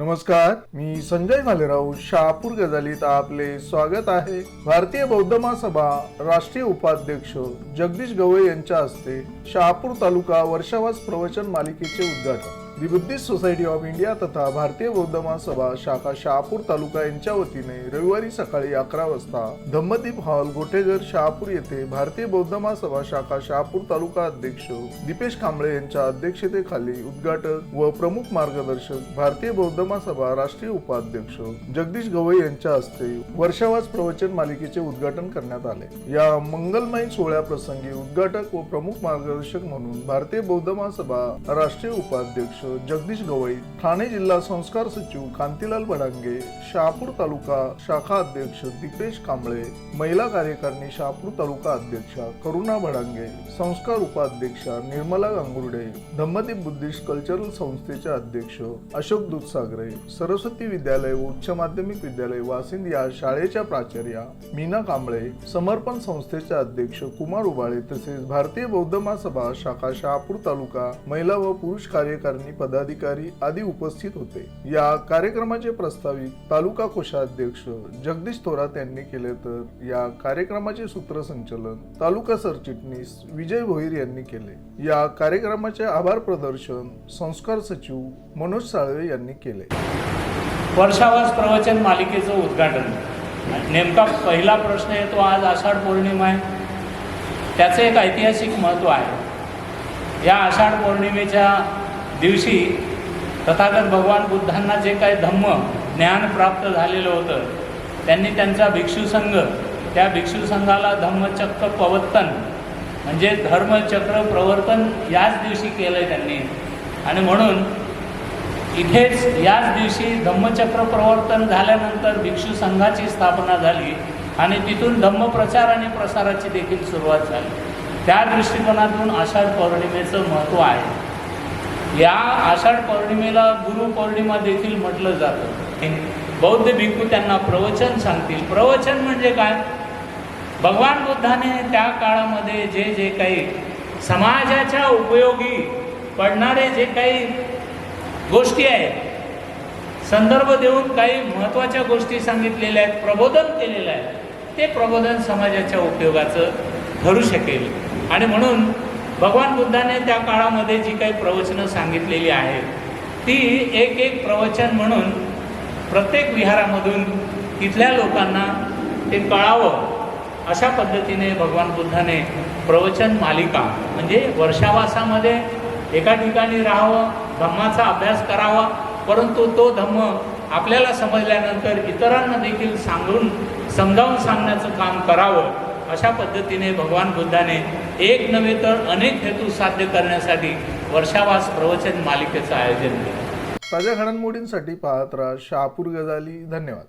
नमस्कार मी संजय भालेराव शहापूर गजालीत आपले स्वागत आहे. भारतीय बौद्ध महासभा राष्ट्रीय उपाध्यक्ष जगदीश गवळे यांच्या हस्ते शहापूर तालुका वर्षावास प्रवचन मालिकेचे उद्घाटन. The Buddhist society of India तथा भारतीय बौद्ध महासभा शाखा शहापूर तालुका यांच्या वतीने रविवारी सकाळी अकरा वाजता धम्मदीप हॉल गोठेघर शहापूर येथे भारतीय बौद्ध महासभा शाखा शहापूर तालुका अध्यक्ष दीपेश कांबळे यांच्या अध्यक्षतेखाली उद्घाटक व प्रमुख मार्गदर्शक भारतीय बौद्ध महासभा राष्ट्रीय उपाध्यक्ष जगदीश गवई यांच्या हस्ते वर्षावास प्रवचन मालिकेचे उद्घाटन करण्यात आले. या मंगलमय सोहळ्याप्रसंगी उद्घाटक व प्रमुख मार्गदर्शक म्हणून भारतीय बौद्ध महासभा राष्ट्रीय उपाध्यक्ष जगदीश गवई ठाणे जिल्हा संस्कार सचिव कांतीलाल बडांगे शहापूर तालुका शाखा अध्यक्ष दीपेश कांबळे महिला कार्यकारिणी शहापूर तालुका अध्यक्षा करुणा भडांगे संस्कार उपाध्यक्षा निर्मला गांगुर्डे धम्मदीप बुद्धिस्ट कल्चरल संस्थेचे अध्यक्ष अशोक दूधसागर सरस्वती विद्यालय व उच्च माध्यमिक विद्यालय वासिंद या शाळेच्या प्राचार्या मीना कांबळे समर्पण संस्थेचे अध्यक्ष कुमार उबाळे तसेच भारतीय बौद्ध महासभा शाखा शहापूर तालुका महिला व पुरुष कार्यकारिणी पदाधिकारी आदी उपस्थित होते. या कार्यक्रमाचे प्रस्तावित तालुका कोषाध्यक्ष जगदीश थोरात यांनी केले तर या कार्यक्रमाचे सूत्रसंचलन तालुका सरचिटणीस विजय भोईर यांनी केले. या कार्यक्रमाचे आभार प्रदर्शन संस्कार सचिव मनोज साळवे यांनी केले. वर्षावास प्रवचन मालिकेचं उद्घाटन. नेमका पहिला प्रश्न येतो आज आषाढ पौर्णिमा आहे. त्याचं एक ऐतिहासिक महत्त्व आहे. या आषाढ पौर्णिमेच्या दिवशी तथागत भगवान बुद्धांना जे काही धम्म ज्ञान प्राप्त झालेलं होतं त्यांनी त्यांचा भिक्षुसंघ त्या भिक्षुसंघाला धम्मचक्र प्रवर्तन म्हणजे धर्मचक्र प्रवर्तन याच दिवशी केलं आहे त्यांनी. आणि म्हणून इथेच याच दिवशी धम्मचक्र प्रवर्तन झाल्यानंतर भिक्षू संघाची स्थापना झाली आणि तिथून धम्मप्रचार आणि प्रसाराची देखील सुरुवात झाली. त्या दृष्टिकोनातून आषाढ पौर्णिमेचं महत्त्व आहे. या आषाढ पौर्णिमेला गुरु पौर्णिमा देखील म्हटलं जातं. बौद्ध भिक्खू त्यांना प्रवचन सांगतील. प्रवचन म्हणजे काय? भगवान बुद्धाने त्या काळामध्ये जे जे काही समाजाच्या उपयोगी पडणारे जे काही गोष्टी आहेत. संदर्भ देऊन काही महत्त्वाच्या गोष्टी सांगितलेल्या आहेत प्रबोधन केलेलं आहे. ते प्रबोधन समाजाच्या उपयोगाचं ठरू शकेल. आणि म्हणून भगवान बुद्धाने त्या काळामध्ये जी काही प्रवचनं सांगितलेली आहेत ती एक एक प्रवचन म्हणून प्रत्येक विहारामधून तिथल्या लोकांना ते कळावं अशा पद्धतीने भगवान बुद्धाने प्रवचन मालिका म्हणजे वर्षावासामध्ये एका ठिकाणी राहावं धम्माचा अभ्यास करावा परंतु तो धम्म आपल्याला समजल्यानंतर इतरांना देखील सांगून समजावून सांगण्याचं काम करावं अशा पद्धतीने भगवान बुद्धाने एक नव्हे तर अनेक हेतू साध्य करण्यासाठी वर्षावास प्रवचन मालिकेचं आयोजन केलं. ताज्या घडामोडींसाठी पाहत राहा शहापूर गजाली. धन्यवाद.